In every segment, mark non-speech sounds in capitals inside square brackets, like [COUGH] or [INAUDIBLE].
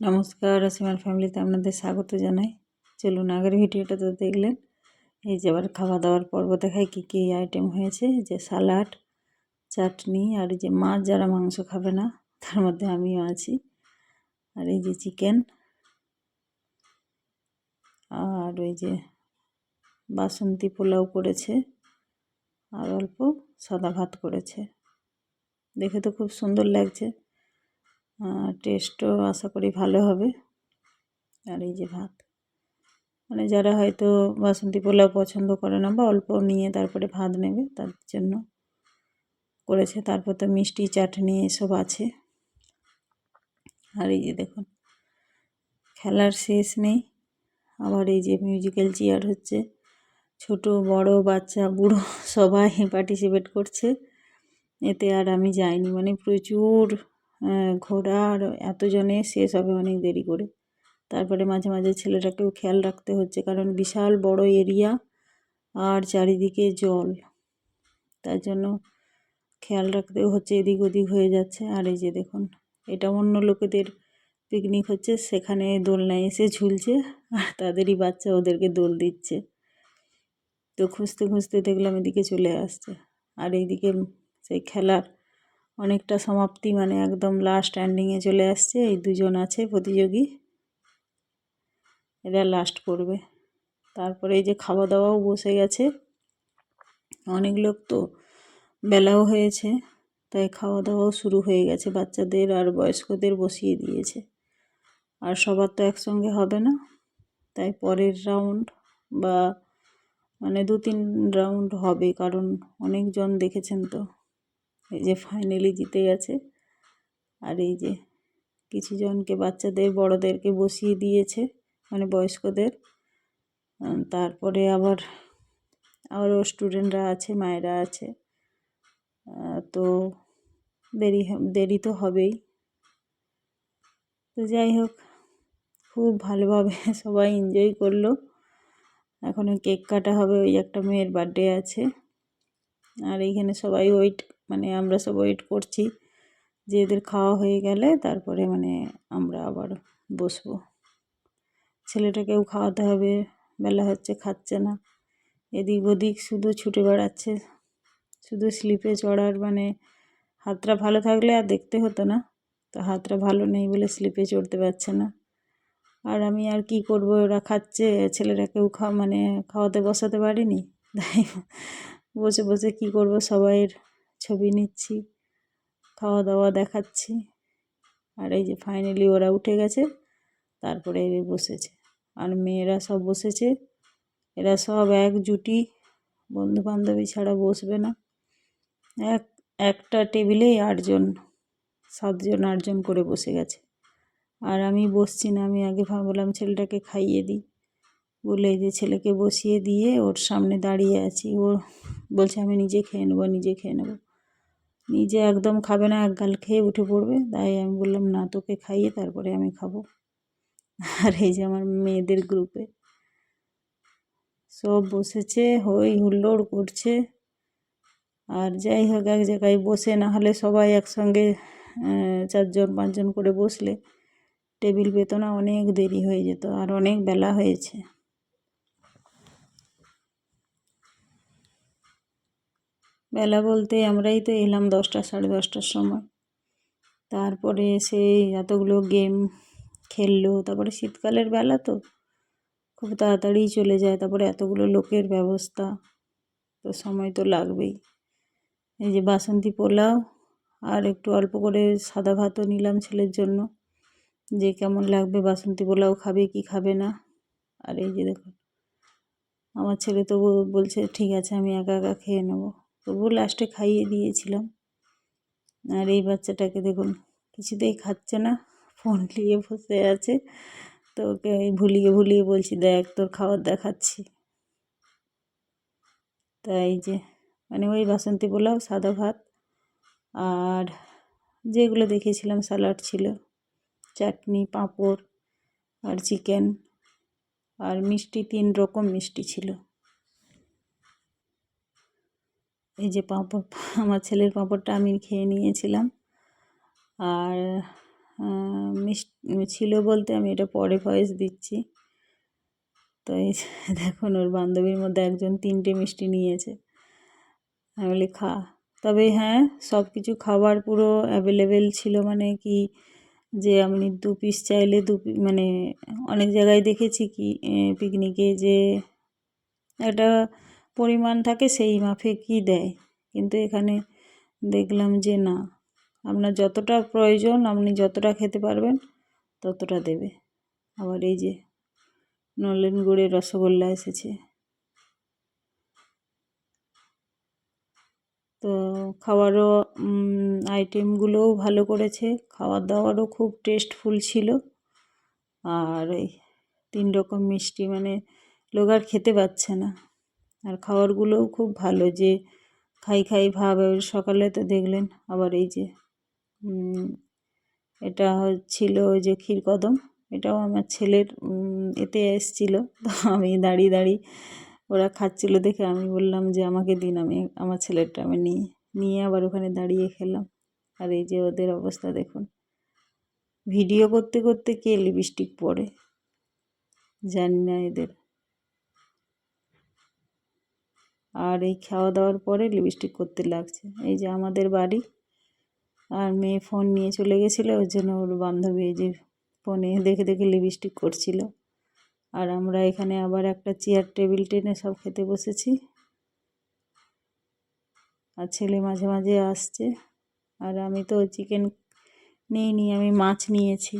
নমস্কার অসীমার ফ্যামিলিতে আপনাদের স্বাগত জানাই। চলুন আগের ভিডিওটা তো দেখলেন। এই যে আবার খাওয়া দাওয়ার পর্ব দেখায় কী কী আইটেম হয়েছে? যে সালাড, চাটনি আর যে মাছ যারা মাংস খাবে না, তার মধ্যে আমিও আছি। আর এই যে চিকেন আর ওই যে বাসন্তী পোলাও করেছে আর অল্প সাদা ভাত করেছে। দেখে তো খুব সুন্দর লাগছে। টেস্টও আশা করি ভালো হবে। আর এই যে ভাত। মানে যারা হয়তো বাসন্তী পোলাও পছন্দ করে না বা অল্প নিয়ে তারপরে ভাত নেবে, তার জন্য করেছে। তারপর তো মিষ্টি, চাটনি এসব আছে। আর এই যে দেখুন, খেলার শেষ নেই। আবার এই যে মিউজিক্যাল চেয়ার হচ্ছে। ছোট, বড়, বাচ্চা, বুড়ো সবাই পার্টিসিপেট করছে। এতে আর আমি যাইনি। মানে প্রচুর ঘোরা আর এতজনে শেষ হবে অনেক দেরি করে। তারপরে মাঝে মাঝে ছেলেটাকেও খেয়াল রাখতে হচ্ছে, কারণ বিশাল বড় এরিয়া আর চারিদিকে জল। তার জন্য খেয়াল রাখতেও হচ্ছে, এদিক ওদিক হয়ে যাচ্ছে। আর এই যে দেখুন, এটা অন্য লোকেদের পিকনিক হচ্ছে, সেখানে দোলনায় এসে ঝুলছে, আর তাদেরই বাচ্চা ওদেরকে দোল দিচ্ছে। তো খুঁজতে খুঁজতে দেখলাম এদিকে চলে আসছে, আর এইদিকে সেই খেলার অনেকটা সমাপ্তি মানে একদম লাস্ট এন্ডিংয়ে চলে আসছে। এই দুজন আছে প্রতিযোগী। এরা লাস্ট করবে। তারপরে এই যে খাওয়া দাওয়াও বসে গেছে। অনেক লোক তো বেলাও হয়েছে, তাই খাওয়া দাওয়াও শুরু হয়ে গেছে। বাচ্চাদের আর বয়স্কদের বসিয়ে দিয়েছে। আর সবার তো একসঙ্গে হবে না। তাই পরের রাউন্ড বা মানে দু তিন রাউন্ড হবে, কারণ অনেকজন দেখেছেন তো। এই যে ফাইনালি জিতে গেছে। আর এই যে কিছু জনকে বাচ্চাদের, বড়দেরকে বসিয়ে দিয়েছে মানে বয়স্কদের। তারপরে আবার আরও স্টুডেন্টরা আছে, মায়েরা আছে। তো দেরি দেরি তো হবেই। তো যাই হোক, খুব ভালোভাবে [LAUGHS] সবাই এনজয় করল। এখন কেক কাটা হবে, ওই একটা মেয়ের বার্থডে আছে। আর এইখানে সবাই ওয়েট মানে আমরা সব ওয়েট করছি যে এদের খাওয়া হয়ে গেলে তারপরে মানে আমরা আবার বসবো। ছেলেটাকেও খাওয়াতে হবে, বেলা হচ্ছে, খাচ্ছে না। এদিক ওদিক শুধু ছুটে বেড়াচ্ছে। শুধু স্লিপে চড়ার মানে হাতটা ভালো থাকলে আর দেখতে হতো না। তো হাতটা ভালো নেই বলে স্লিপে চড়তে পারছে না। আর আমি আর কি করব? ওরা খাচ্ছে, ছেলেটাকেও খাওয়া মানে খাওয়াতে বসাতে পারিনি। তাই বসে বসে কি করব? সবাইয়ের ছবি নিচ্ছি খাওয়া দাওয়া দেখাচ্ছি। আর এই যে ফাইনালি ওরা উঠে গেছে, তারপরে বসেছে। আর মেয়েরা সব বসেছে, এরা সব এক জুটি বন্ধু বান্ধবী ছাড়া বসবে না। এক, একটা টেবিলেই আটজন, সাতজন, আটজন করে বসে গেছে। আর আমি বসছি না, আমি আগে ভাবলাম ছেলেটাকে খাইয়ে দিই। বলে যে ছেলেকে বসিয়ে দিয়ে ওর সামনে দাঁড়িয়ে আছি, ও বলছে, আমি নিজে খেয়ে নেব, নিজে খেয়ে নেব। নিজে একদম খাবে না, এক গাল খেয়ে উঠে পড়বে। তাই আমি বললাম, না, তোকে খাইয়ে তারপরে আমি খাব। আর এই যে আমার মেয়েদের গ্রুপে। সব বসেছে, হই হুল্লোড় করছে। আর যাই হোক, এক জায়গায় বসে, না হলে সবাই একসঙ্গে চারজন পাঁচজন করে বসলে টেবিল পেত না অনেক দেরি হয়ে যেত, আর অনেক বেলা হয়েছে। বেলা বলতে আমরাই তো এলাম দশটা, সাড়ে দশটার সময়। তারপরে সেই এতগুলো গেম খেললো, তারপরে শীতকালের বেলা তো খুব তাড়াতাড়ি চলে যায়, তারপরে এতগুলো লোকের ব্যবস্থা, তো সময় তো লাগবেই। এই যে বাসন্তী পোলাও আর একটু অল্প করে সাদা ভাতও নিলাম ছেলের জন্য, যে কেমন লাগবে, বাসন্তী পোলাও খাবে কি খাবে না। আর এই যে দেখুন, আমার ছেলে তো বলছে, ঠিক আছে, আমি একা একা খেয়ে নেব। তবুও লাস্টে খাইয়ে দিয়েছিলাম। আর এই বাচ্চাটাকে দেখুন, কিছুতেই খাচ্ছে না, ফোন নিয়ে বসে আছে। তো ওকে ভুলিয়ে ভুলিয়ে বলছি, দেখ, তোর খাবার দেখাচ্ছি। তাই যে মানে ওই বাসন্তী পোলাও, সাদা ভাত আর যেগুলো দেখেছিলাম, স্যালাড ছিল, চাটনি, পাঁপড় আর চিকেন আর মিষ্টি, তিন রকম মিষ্টি ছিল। এই যে পাঁপড়, আমার ছেলের পাঁপড়টা আমি খেয়ে নিয়েছিলাম। আর মিষ্টি ছিল বলতে আমি এটা পরে ভয়েস দিচ্ছি। তো এই [LAUGHS] দেখুন, ওর বান্ধবীর মধ্যে একজন তিনটে মিষ্টি নিয়েছে। আমি বলি, খা। তবে হ্যাঁ সব কিছু খাবার পুরো অ্যাভেলেবেল ছিল মানে কি, যে আপনি দু পিস চাইলে দু মানে অনেক জায়গায় দেখেছি কি পিকনিকে যে একটা পরিমাণ থাকে সেই মাফিকই দেয়? কিন্তু এখানে দেখলাম যে না, আপনার যতটা প্রয়োজন, আপনি যতটা খেতে পারবেন, ততটা দেবে। আবার এই যে নলেন গুড়ের রসগোল্লা এসেছে। তো খাওয়ারও আইটেমগুলোও ভালো করেছে। খাওয়ার দাওয়ারও খুব টেস্টফুল ছিল। আর এই তিন রকম মিষ্টি মানে লোক আর খেতে পাচ্ছে না। আর খাবারগুলোও খুব ভালো যে খাই খাই ভাব সকালে তো দেখলেন আবার এই যে এটা ওই যে ক্ষীরকদম এটাও আমার ছেলের এতে এসেছিল। তো আমি দাঁড়িয়ে দাঁড়িয়ে ওরা খাচ্ছিল দেখে আমি বললাম যে আমাকে দিন, আমি, আমার ছেলেরটা আমি নিই নিয়ে আবার ওখানে দাঁড়িয়ে খেলাম। আর এই যে ওদের অবস্থা দেখুন। ভিডিও করতে করতে কে লিপস্টিক পরে? জানি না এদের। আর এই খাওয়া দাওয়ার পরে লিপস্টিক করতে লাগছে। এই যে আমাদের বাড়ি। আর মেয়ে ফোন নিয়ে চলে গেছিল ওই জন্য ওর বান্ধবী এই যে ফোনে দেখে দেখে লিপস্টিক করছিল। আর আমরা এখানে আবার একটা চেয়ার টেবিল টেনে সব খেতে বসেছি। আর ছেলে মাঝে মাঝে আসছে। আর আমি তো চিকেন নিইনি, আমি মাছ নিয়েছি।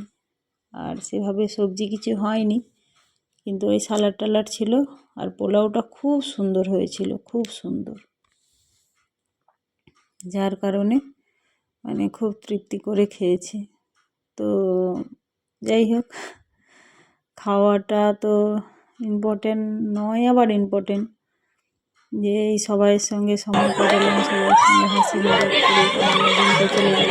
আর সেভাবে সবজি কিছু হয়নি। কিন্তু ওই সালাড টালাড ছিল। আর পোলাওটা খুব সুন্দর হয়েছিল, খুব সুন্দর। যার কারণে মানে খুব তৃপ্তি করে খেয়েছি। তো যাই হোক, খাওয়াটা তো ইম্পর্টেন্ট নয়, আবার ইম্পর্টেন্ট যে এই সবাইয়ের সঙ্গে সময় কাটালাম সবার সঙ্গে হাসি মজাক করে চলে গেল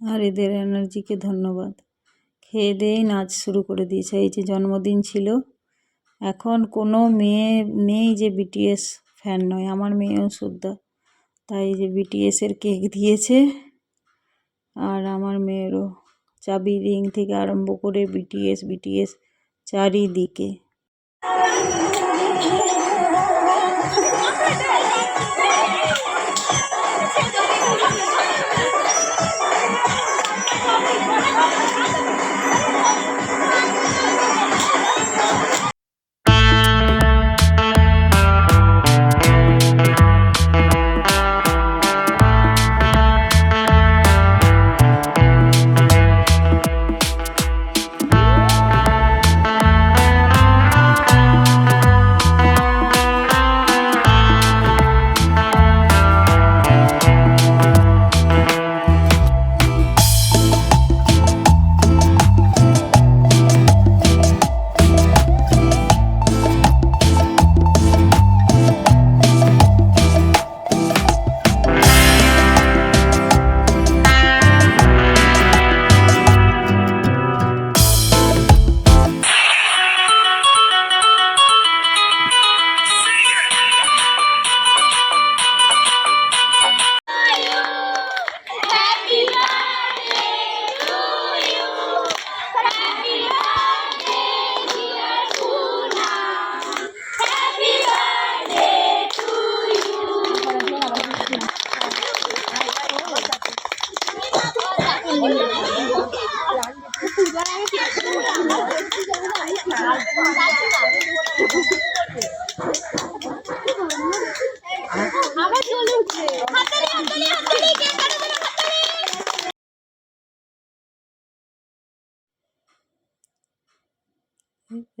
আর এদের এনার্জিকে ধন্যবাদ। খেয়ে দিয়েই নাচ শুরু করে দিয়েছে। এই যে জন্মদিন ছিল এখন কোনো মেয়ে নেই যে বিটিএস ফ্যান নয়। আমার মেয়েও সুদ্ধা তাই যে বিটিএসের কেক দিয়েছে আর আমার মেয়েরও। চাবি রিং থেকে আরম্ভ করে বিটিএস বিটিএস চারিদিকে।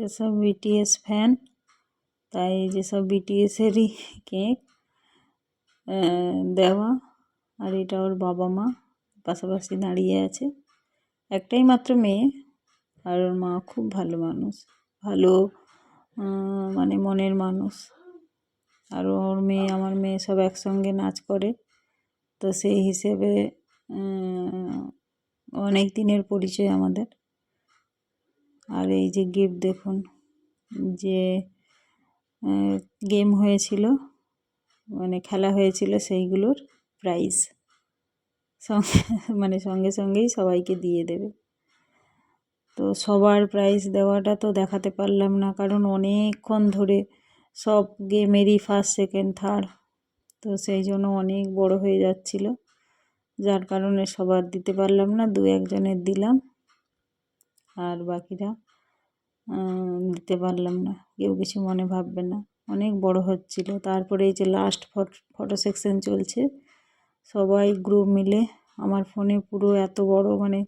এসব বিটিএস ফ্যান তাই যেসব বিটিএসেরই কেক দেওয়া, আর এটা ওর বাবা মা পাশাপাশি দাঁড়িয়ে আছে। একটাই মাত্র মেয়ে, আর ওর মা খুব ভালো মানুষ, ভালো মানে মনের মানুষ। আর ওর মেয়ে, আমার মেয়ে সব একসঙ্গে নাচ করে, তো সেই হিসেবে অনেক দিনের পরিচয় আমাদের। আর এই যে গিফট দেখুন, যে গেম হয়েছিল মানে খেলা হয়েছিল সেইগুলোর প্রাইজ। সঙ্গে মানে সঙ্গে সঙ্গেই সবাইকে দিয়ে দেবে। তো সবার প্রাইজ দেওয়াটা তো দেখাতে পারলাম না, কারণ অনেকক্ষণ ধরে সব গেমেরই ফার্স্ট, সেকেন্ড, থার্ড, তো সেই জন্য অনেক বড় হয়ে যাচ্ছিল। যার কারণে সবার দিতে পারলাম না, দু একজনের দিলাম। আর বাকিরা দিতে পারলাম না। কেউ কিছু মনে ভাববে না। অনেক বড় হচ্ছিল। তারপরে এই যে লাস্ট ফটো ফটো সেকশন চলছে, সবাই গ্রুপ মিলে আমার ফোনে পুরো এত বড় মানে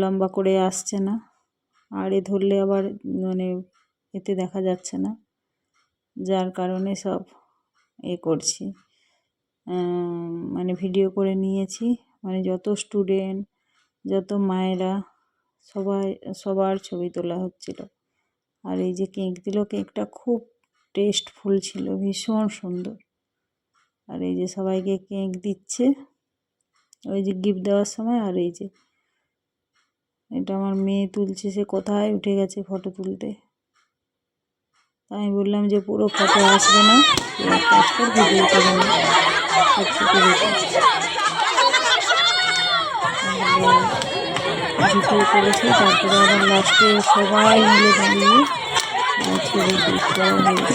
লম্বা করে আসছে না। আর এ ধরলে আবার মানে এতে দেখা যাচ্ছে না। যার কারণে সব এ করছি। মানে ভিডিও করে নিয়েছি। মানে যত স্টুডেন্ট যত মায়েরা সবাই, সবার ছবি তোলা হচ্ছিল। আর এই যে কেক দিল, কেকটা খুব টেস্টফুল ছিল, ভীষণ সুন্দর। আর এই যে সবাইকে কেক দিচ্ছে, ওই যে গিফট দেওয়ার সময়, আর এই যে, এটা আমার মেয়ে তুলছে, সে কোথায় উঠে গেছে ফটো তুলতে? আমি বললাম যে পুরো ফটো আসবে না কাজ ভিডিও করে নে ভিডিও করেছি তারপরে আবার লাস্টে সবাই মিলে দাঁড়িয়ে ছবি ক্লিক করা হয়েছে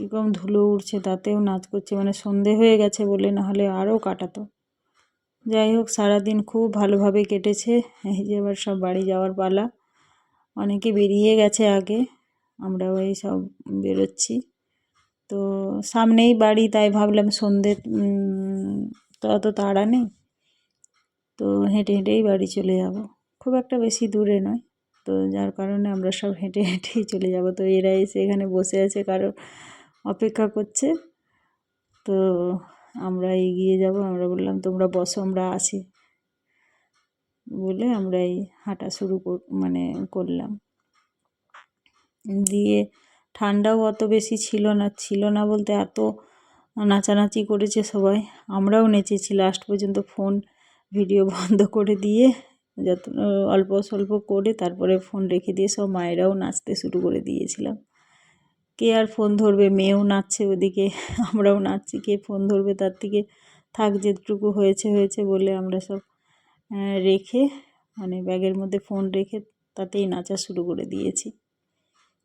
কীরকম ধুলো উড়ছে তাতেও নাচ করছে মানে সন্ধে হয়ে গেছে বলে না হলে আরও কাটাতো। যাই হোক, সারাদিন খুব ভালোভাবে কেটেছে। এই যে এবার সব বাড়ি যাওয়ার পালা। অনেকে বেরিয়ে গেছে আগে, আমরাও এই সব বেরোচ্ছি। তো সামনেই বাড়ি, তাই ভাবলাম সন্ধে তো অত তাড়া নেই। তো হেঁটে হেঁটেই বাড়ি চলে যাব। খুব একটা বেশি দূরে নয়। তো যার কারণে আমরা সব হেঁটে হেঁটেই চলে যাব। তো এরা এসে এখানে বসে আছে কারও অপেক্ষা করছে। তো আমরা এগিয়ে যাব। আমরা বললাম, তোমরা বসো, আমরা আসি। বলে আমরা এই হাঁটা শুরু কর- মানে করলাম। দিয়ে ঠান্ডাও অত বেশি ছিল না ছিল না বলতে এত নাচানাচি করেছে সবাই। আমরাও নেচেছি। লাস্ট পর্যন্ত ফোন, ভিডিও বন্ধ করে দিয়ে যত, অল্প স্বল্প করে তারপরে ফোন রেখে দিয়ে সব মায়েরাও নাচতে শুরু করে দিয়েছিলাম। কে আর ফোন ধরবে? মেয়েও নাচছে ওদিকে, আমরাও নাচছি। কে ফোন ধরবে? তার থেকে থাক, যেটুকু হয়েছে হয়েছে বলে আমরা সব রেখে মানে ব্যাগের মধ্যে ফোন রেখে তাতেই নাচা শুরু করে দিয়েছি।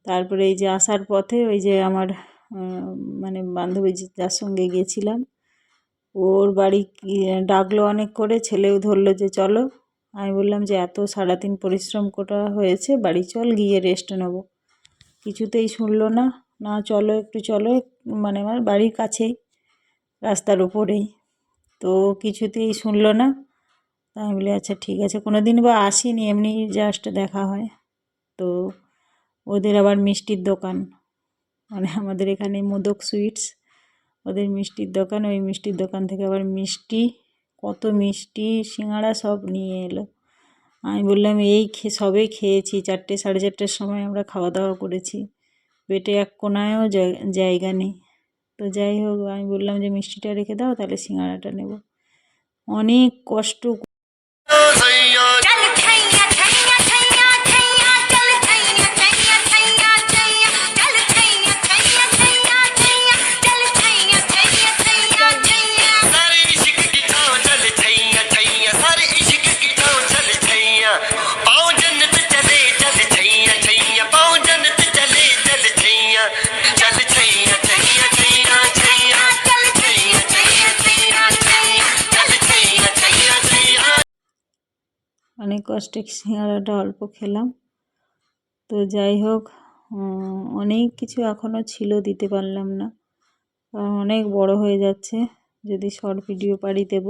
তারপরে এই যে আসার পথে ওই যে আমার মানে বান্ধবী যার সঙ্গে গিয়েছিলাম ওর বাড়ি ডাকলো অনেক করে, ছেলেও ধরলো যে, চলো। আমি বললাম যে, এত সারাদিন পরিশ্রম করা হয়েছে? বাড়ি চল, গিয়ে রেস্ট নেব। কিছুতেই শুনলো না। না, চলো একটু, চলো মানে আমার বাড়ির কাছেই, রাস্তার উপরেই। তো কিছুতেই শুনলো না। আমি বলি আচ্ছা ঠিক আছে। কোনো দিন বা আসিনি, এমনি জাস্ট দেখা হয়। তো ওদের আবার মিষ্টির দোকান। মানে আমাদের এখানে মোদক সুইটস ওদের মিষ্টির দোকান। ওই মিষ্টির দোকান থেকে আবার মিষ্টি, কত মিষ্টি সিঙাড়া সব নিয়ে এলো। আমি বললাম, এই সবে খেয়েছি। চারটে, সাড়ে চারটের সময় আমরা খাওয়া দাওয়া করেছি। পেটে এক কোনায়ও জায়- জায়গা নেই। তো যাই হোক, আমি বললাম যে মিষ্টিটা রেখে দাও, তাহলে সিঙাড়াটা নেব। অনেক কষ্ট অনেক কষ্টে সিঙ্গারাটা অল্প খেলাম। তো যাই হোক অনেক কিছু এখনও ছিল দিতে পারলাম না। কারণ অনেক বড় হয়ে যাচ্ছে যদি শর্ট ভিডিও পারি দেব।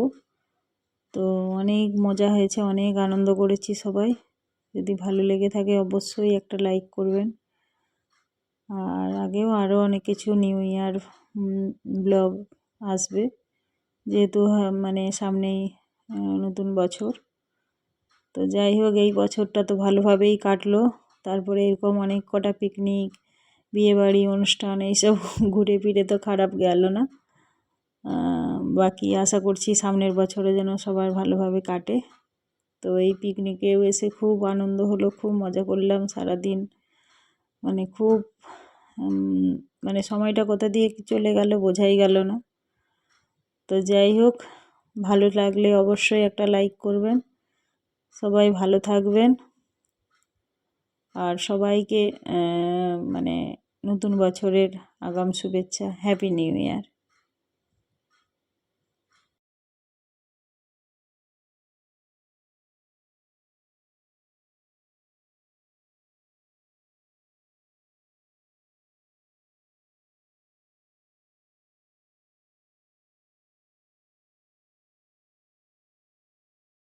তো অনেক মজা হয়েছে অনেক আনন্দ করেছি সবাই। যদি ভালো লেগে থাকে অবশ্যই একটা লাইক করবেন। আর আগেও আরও অনেক কিছু নিউ ইয়ার ব্লগ আসবে। যেহেতু হ্যাঁ, মানে সামনেই নতুন বছর। তো যাই হোক, এই বছরটা তো ভালোভাবেই কাটলো। তারপরে এরকম অনেক কটা পিকনিক বিয়েবাড়ি অনুষ্ঠান, এইসব [LAUGHS] ঘুরে ফিরে তো খারাপ গেল না। বাকি আশা করছি সামনের বছরে যেন সবার ভালোভাবে কাটে। তো এই পিকনিকেও এসে খুব আনন্দ হলো, খুব মজা করলাম সারাদিন। মানে খুব মানে সময়টা কোথা দিয়ে চলে গেল বোঝাই গেল না। তো যাই হোক, ভালো লাগলে অবশ্যই একটা লাইক করবেন। সবাই ভালো থাকবেন। আর সবাইকে মানে নতুন বছরের আগাম শুভেচ্ছা হ্যাপি নিউ ইয়ার